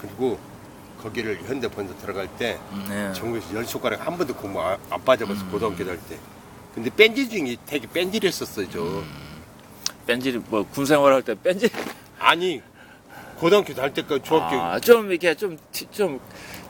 그리고 거기를 현대본서 들어갈 때 음, 네. 전국에서 열 손가락 한 번도 공부 안, 안 빠져봤어 음. 고등학교 다닐 때. 근데 뺀질 중에 되게 뺀질했었어요 저. 음. 뺀질 뭐 군생활 할 때 뺀질 아니 고등학교 다닐 때까지 중학교 아, 좀 이렇게 좀좀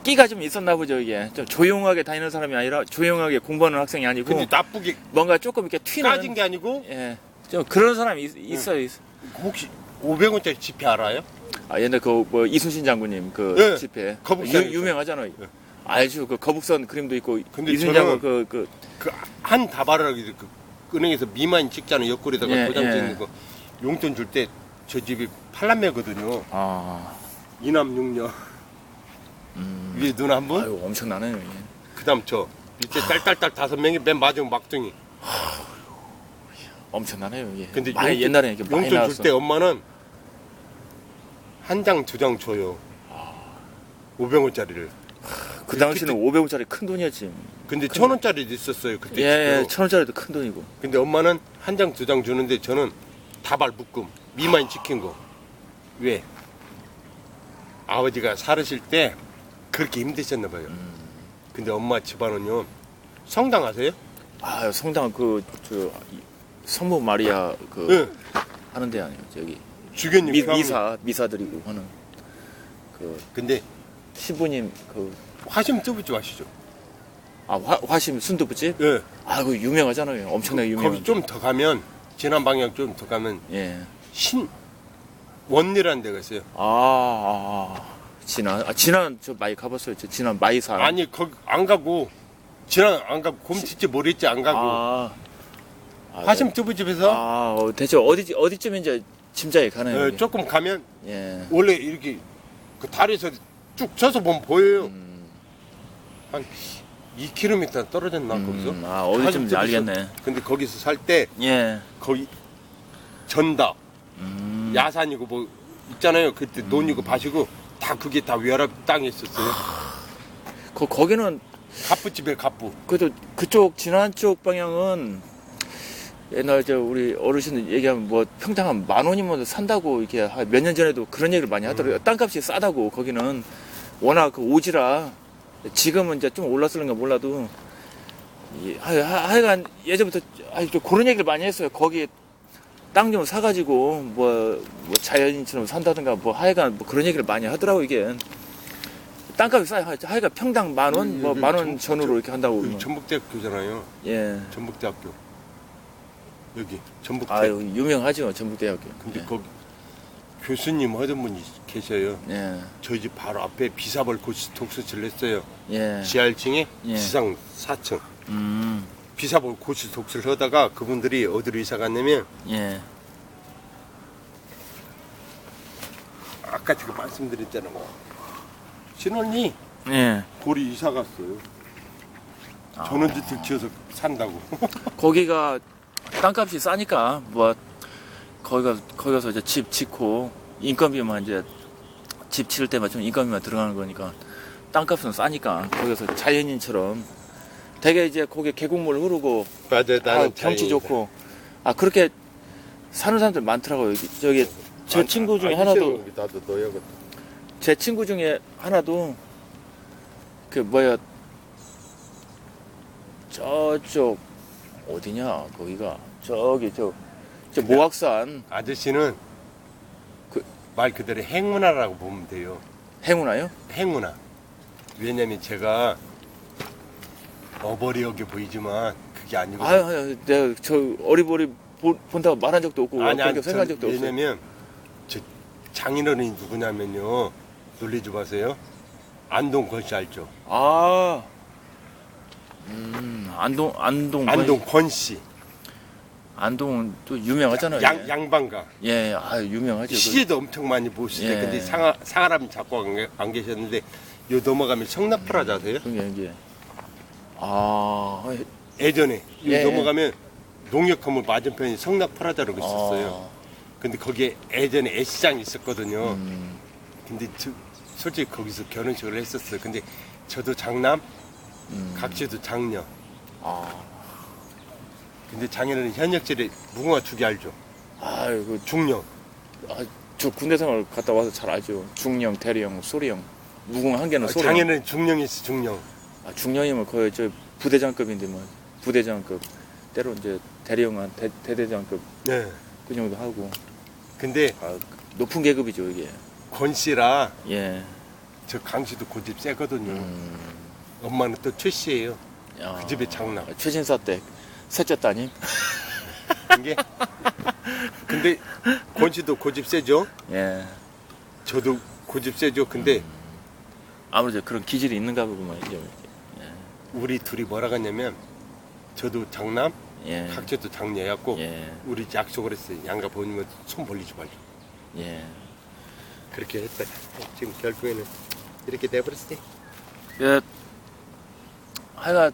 끼가 좀 있었나 보죠 이게 좀 조용하게 다니는 사람이 아니라 조용하게 공부하는 학생이 아니고 근데 나쁘게 뭔가 조금 이렇게 튀는 까진 게 아니고 예. 좀 그런 사람이 있, 있어요. 있- 혹시 500원짜리 지폐 알아요? 아 옛날 그 뭐 이순신 장군님 그 예, 집회 거북선 유, 유명하잖아요. 예. 알죠. 그 거북선 그림도 있고 근데 이순신 저는- 장군 그그 그 한 다발을 그 은행에서 미만 찍잖아요 옆구리에다가 예, 도장 예. 찍는 거 용돈 줄 때 저 집이 팔남매거든요 아, 이남 육녀 음. 위에 누나 한 분, 아유 엄청나네요. 이게. 그다음 저 밑에 딸딸딸 다섯 명이 맨 마지막 막둥이. 엄청나네요. 이게. 근데 많이 용돈- 옛날에 이렇게 많이 용돈 나왔어. 줄때 엄마는 한 장 두 장 줘요. 500원짜리를. 그 당시는 500원짜리 큰 돈이었지. 근데 천 원짜리도 있었어요 그때. 예, 예. 천 원짜리도 큰 돈이고. 근데 엄마는 한 장 두 장 주는데 저는 다발 묶음 미만 찍힌 거. 왜? 아버지가 살으실 때 그렇게 힘드셨나 봐요. 음. 근데 엄마 집안은요 성당 아세요? 아, 성당 그 저 성모 마리아 그 예. 하는 데 아니에요. 저기 주교님 미, 미사 미사 드리고 하는 그 근데 신부님 그 화심 뜨부지 마시죠. 아, 화, 화심 순두부집? 예. 아, 그 유명하잖아요. 엄청나게 유명한. 거기 좀 더 가면 지난 방향 좀 더 가면 예. 신 원리라는 데가 있어요. 아, 아, 아. 지난, 아, 지난 저 많이 가봤어요. 저 지난 마이사. 아니 거기 안 가고 지난 안 가고 곰치지 모랬지 안 가고 아. 아, 화심 두부집에서 아, 어, 대체 어디 어디쯤인지 짐작이 가네요. 예. 조금 가면 예. 원래 이렇게 그 다리에서 쭉 쳐서 보면 보여요. 음, 한 2km 떨어졌나 거기서. 음, 아, 어디쯤인지 화심 알겠네. 근데 거기서 살 때 예. 거기 전다 음. 야산이고 뭐 있잖아요. 그때 논이고 밭이고 다 그게 다 외랍 땅에 있었어요. 거, 거기는 갑부집에 갑부. 그래도 그쪽 지난 쪽 방향은 옛날 저 우리 어르신 얘기하면 뭐 평당 한 만 원이면 산다고 이렇게 몇 년 전에도 그런 얘기를 많이 하더라고요. 음. 땅값이 싸다고 거기는 워낙 그 오지라 지금은 이제 좀 올랐을런가 몰라도 이, 하, 하, 하여간 예전부터 아, 좀 그런 얘기를 많이 했어요. 거기 땅좀 사가지고 뭐, 뭐 자연인처럼 산다든가 뭐 하여간 뭐 그런 얘기를 많이 하더라고 이게 땅값이 싸요. 하여간 평당 만 원, 음, 뭐 음, 만원 전- 전후로 이렇게 한다고. 그러면. 전북대학교잖아요. 예. 전북대학교. 여기 전북대. 아유 유명하죠 전북대학교. 근데 예. 거기 교수님 하던 분이 계셔요. 예. 저희 집 바로 앞에 비사벌 고시 독서실을 했어요. 예. 지하 1층에 예. 지상 4층. 음. 비사벌 고시 독서를 하다가 그분들이 어디로 이사 갔냐면 예. 아까 제가 말씀드렸잖아요. 신혼이 예. 고리 이사 갔어요. 아. 전원주택 지어서 산다고. 거기가 땅값이 싸니까 뭐 거기 가 거기 가서 이제 집 짓고 인건비만 이제 집 지을 때만 좀 인건비만 들어가는 거니까 땅값은 싸니까 거기서 자연인처럼 되게 이제 거기 계곡물 흐르고 맞아요. 아, 나는 경치 자연이다. 좋고 아 그렇게 사는 사람들 많더라고요. 여기 저기 제 아, 친구 중에 아, 하나도 나도 넣어야겠다. 제 친구 중에 하나도 그 뭐야 저쪽 어디냐 거기가 저기 저, 저 모악산 아저씨는 그- 말 그대로 행문화라고 보면 돼요. 행운아요? 행운화. 왜냐면 제가 어버리하게 보이지만 그게 아니고 아유, 아유 내가 저 어리버리 보- 본다고 말한 적도 없고 아니, 아니, 그렇게 생각한 전- 적도 없어요. 왜냐면 저 장인어른이 누구냐면요. 놀리지 마세요. 안동 권씨 알죠? 아, 음 안동 안동 안동 권씨. 안동은 또 유명하잖아요. 양, 양반가. 예, 아 유명하죠. 그- 시제도 엄청 많이 보시죠. 예. 근데 상하, 상하람이 자꾸 안, 계- 안 계셨는데 요 넘어가면 성납프라자 아세요? 그게 이제 아, 예전에 요 예. 넘어가면 농협건물 맞은편에 성납프라자라고 있었어요. 아, 근데 거기에 예전에 애시장이 있었거든요. 음, 근데 저- 솔직히 거기서 결혼식을 했었어요. 근데 저도 장남, 음, 각지도 장녀. 아, 근데 장인어른 현역질에 무궁화 주기 알죠? 아이고 중녀. 아, 저 군대 생활 갔다 와서 잘 알죠. 중령, 대령, 소령, 무궁 한 개는 소령. 장애는 중령이지 중령. 아, 중령이면 거의 저 부대장급인데 뭐 부대장급 때로 이제 대령한 대, 대대장급 네. 그 정도 하고 근데 아, 높은 계급이죠 이게. 권 씨라 예. 저 강씨도 고집 세거든요. 음, 엄마는 또 최씨예요. 야, 그 집의 장남. 최신사 때 셋째 따님. 이게. 근데 권 씨도 고집 세죠. 예. 저도 고집 세죠. 근데 아무래도 그런 기질이 있는가 보구만 이제. 우리 둘이 뭐라 했냐면 저도 장남, 예. 각자도 장녀였고 예. 우리 약속을 했어요. 양가 보니면 손 벌리지 말자. 예. 그렇게 했다. 지금 결국에는 이렇게 돼버렸어요. 예. 하여간